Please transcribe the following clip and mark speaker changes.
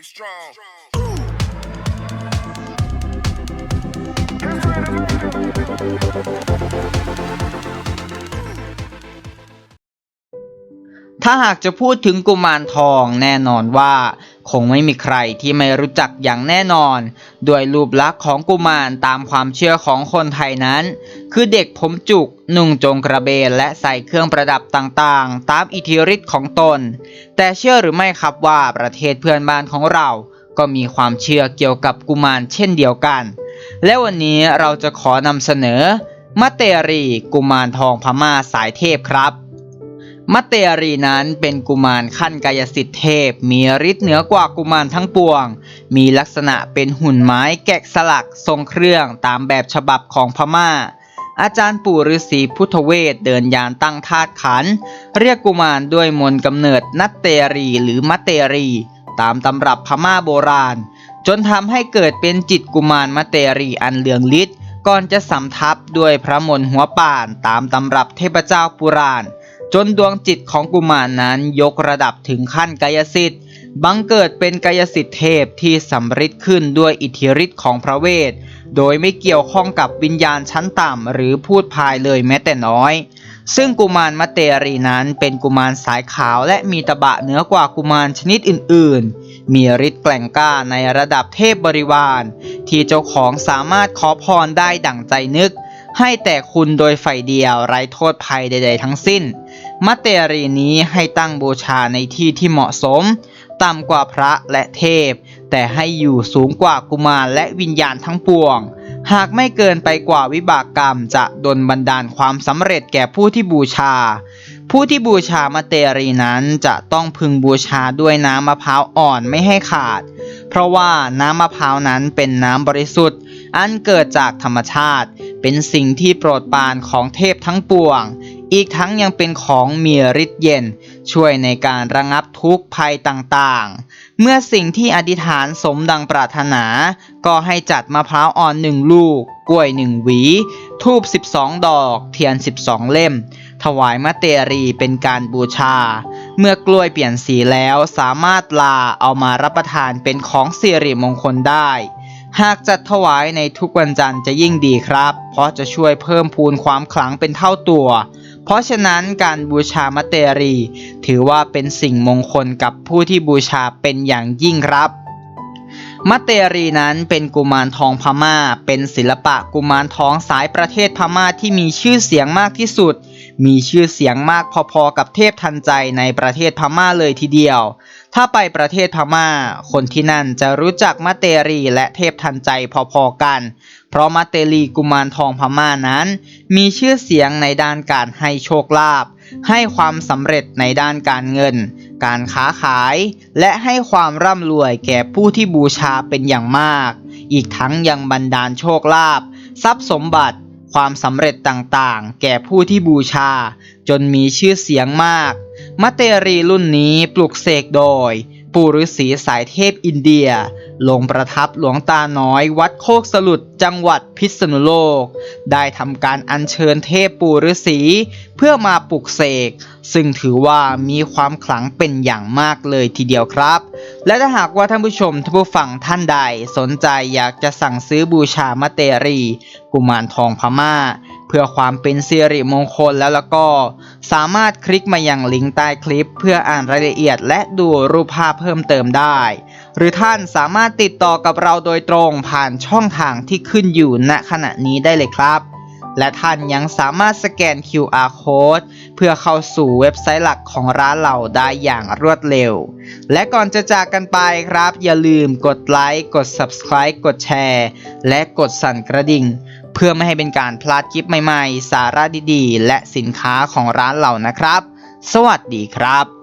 Speaker 1: Be strong.
Speaker 2: ถ้าหากจะพูดถึงกุมารทองแน่นอนว่า คงไม่มีใครที่ไม่รู้จักอย่างแน่นอน ด้วยรูปลักษณ์ของกุมารตามความเชื่อของคนไทยนั้น คือเด็กผมจุกนุ่งจงกระเบนและใส่เครื่องประดับต่างๆ ตามอิทธิฤทธิ์ของตน แต่เชื่อหรือไม่ครับว่าประเทศเพื่อนบ้านของเรา ก็มีความเชื่อเกี่ยวกับกุมารเช่นเดียวกัน และวันนี้เราจะขอนำเสนอมะเตรีกุมารทองพม่าสายเทพครับ มัตเตอรีนั้นเป็นกุมารขั้นกายสิทธิเทพ มีฤทธิ์เหนือกว่ากุมารทั้งปวง มีลักษณะเป็นหุ่นไม้แกะสลักทรงเครื่องตามแบบฉบับของพม่า อาจารย์ปู่ฤาษีพุทธเวทเดินยานตั้งธาตุขัน เรียกกุมารด้วยมนต์กำเนิดนัตเตอรีหรือมัตเตอรี ตามตำรับพม่าโบราณ จนทำให้เกิดเป็นจิตกุมารมัตเตอรีอันเหลืองฤทธิ์ก่อนจะสำทับด้วยพระมนต์หัวป่านตามตำรับเทพเจ้าปุราณ จนดวงจิตของกุมารนั้นยกระดับถึงขั้นกายสิทธิ์บังเกิดเป็นกายสิทธิเทพที่สำริดขึ้นด้วยอิทธิฤทธิ์ของพระเวท โดยไม่เกี่ยวข้องกับวิญญาณชั้นต่ำหรือพูดพายเลยแม้แต่น้อย ซึ่งกุมารมะเตรีนั้นเป็นกุมารสายขาวและมีตะบะเหนือกว่ากุมารชนิดอื่น ๆ มีฤทธิ์แกล่งกล้าในระดับเทพบริวาร ที่เจ้าของสามารถขอพรได้ดั่งใจนึก ให้แต่คุณโดยฝ่ายเดียวไร้โทษภัยใด ๆ ทั้งสิ้น มัตเตอรีนี้ให้ตั้งบูชาในที่ที่เหมาะสม ต่ำกว่าพระและเทพ แต่ให้อยู่สูงกว่ากุมารและวิญญาณทั้งปวง หากไม่เกินไปกว่าวิบากกรรมจะดลบันดาลความสำเร็จแก่ผู้ที่บูชา ผู้ที่บูชามัตเตอรีนั้นจะต้องพึงบูชาด้วยน้ำมะพร้าวอ่อนไม่ให้ขาด เพราะว่าน้ำมะพร้าวนั้นเป็นน้ำบริสุทธิ์ อันเกิดจากธรรมชาติ เป็นสิ่งที่โปรดปรานของเทพทั้งปวง อีกทั้งยังเป็นของมีฤทธิ์เย็น ช่วยในการระงับทุกข์ภัยต่างๆ เมื่อสิ่งที่อธิษฐานสมดังปรารถนา ก็ให้จัดมะพร้าวอ่อนหนึ่งลูก กล้วยหนึ่งหวี ทูบ12 ดอก เทียน 12 เล่ม ถวายมะเตรีเป็นการบูชา เมื่อกล้วยเปลี่ยนสีแล้วสามารถลาเอามารับประทานเป็นของสิริมงคลได้ หากจัดถวายในทุกวันจันทร์จะยิ่งดีครับ เพราะจะช่วยเพิ่มพูนความขลังเป็นเท่าตัว เพราะฉะนั้นการบูชามะเตรี ถือว่าเป็นสิ่งมงคลกับผู้ที่บูชาเป็นอย่างยิ่งครับมัตเตรีนั้นเป็นกุมารทองพม่า เป็นศิลปะกุมารทองสายประเทศพม่าที่มีชื่อเสียงมากที่สุด มีชื่อเสียงมากพอๆกับเทพทันใจในประเทศพม่าเลยทีเดียว ถ้าไปประเทศพม่า คนที่นั่นจะรู้จักมัตเตรีและเทพทันใจพอๆกัน เพราะมัตเตรีกุมารทองพม่านั้น มีชื่อเสียงในด้านการให้โชคลาภ ให้ความสำเร็จในด้านการเงิน การค้าขาย และให้ความร่ำรวยแก่ผู้ที่บูชาเป็นอย่างมาก อีกทั้งยังบันดาลโชคลาภทรัพย์สมบัติ ความสำเร็จต่างๆ แก่ผู้ที่บูชา จนมีชื่อเสียงมาก มัตเตรีรุ่นนี้ปลุกเสกโดย ปู่ฤาษีสายเทพอินเดีย ลงประทับหลวงตาน้อยวัดโคกสลุดจังหวัดพิษณุโลก ได้ทำการอัญเชิญเทพปู่ฤาษีเพื่อมาปลุกเสก ซึ่งถือว่ามีความขลังเป็นอย่างมากเลยทีเดียวครับ และถ้าหากว่าท่านผู้ชมท่านผู้ฟังท่านใดสนใจอยากจะสั่งซื้อบูชามะเตรี กุมารทองพม่า เพื่อความเป็นสิริมงคลแล้วแล้วก็ สามารถคลิกมาอยังลิงก์ใต้คลิป เพื่ออ่านรายละเอียดและดูรูปภาพเพิ่มเติมได้หรือท่านสามารถติดต่อกับเราโดยตรงผ่านช่องทางที่ขึ้นอยู่ณขณะนี้ได้เลยครับ และท่านยังสามารถสแกน QR code เพื่อเข้าสู่เว็บไซต์หลักของร้านเราได้อย่างรวดเร็ว และก่อนจะจากกันไปครับ อย่าลืมกดไลค์กด Subscribe กดแชร์ และกดสั่นกระดิ่ง เพื่อไม่ให้เป็นการพลาดคลิปใหม่ๆ สาระดีๆ และสินค้าของร้านเรานะครับ สวัสดีครับ